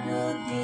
melody.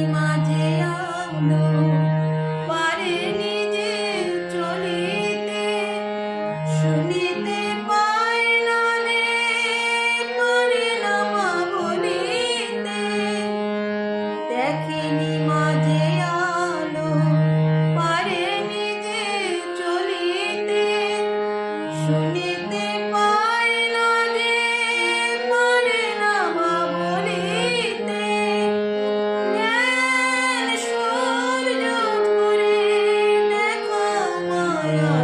দেখিনি মাঝে আলো পারে নিজে চলিতে, শুনিতে পাই না যে পারে না মা বলিতে। জ্ঞান সূর্য ধরে দেখো মায়া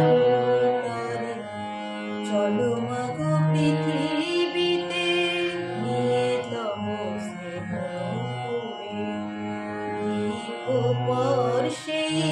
চলো মা গো পৃথিবী উপর সেই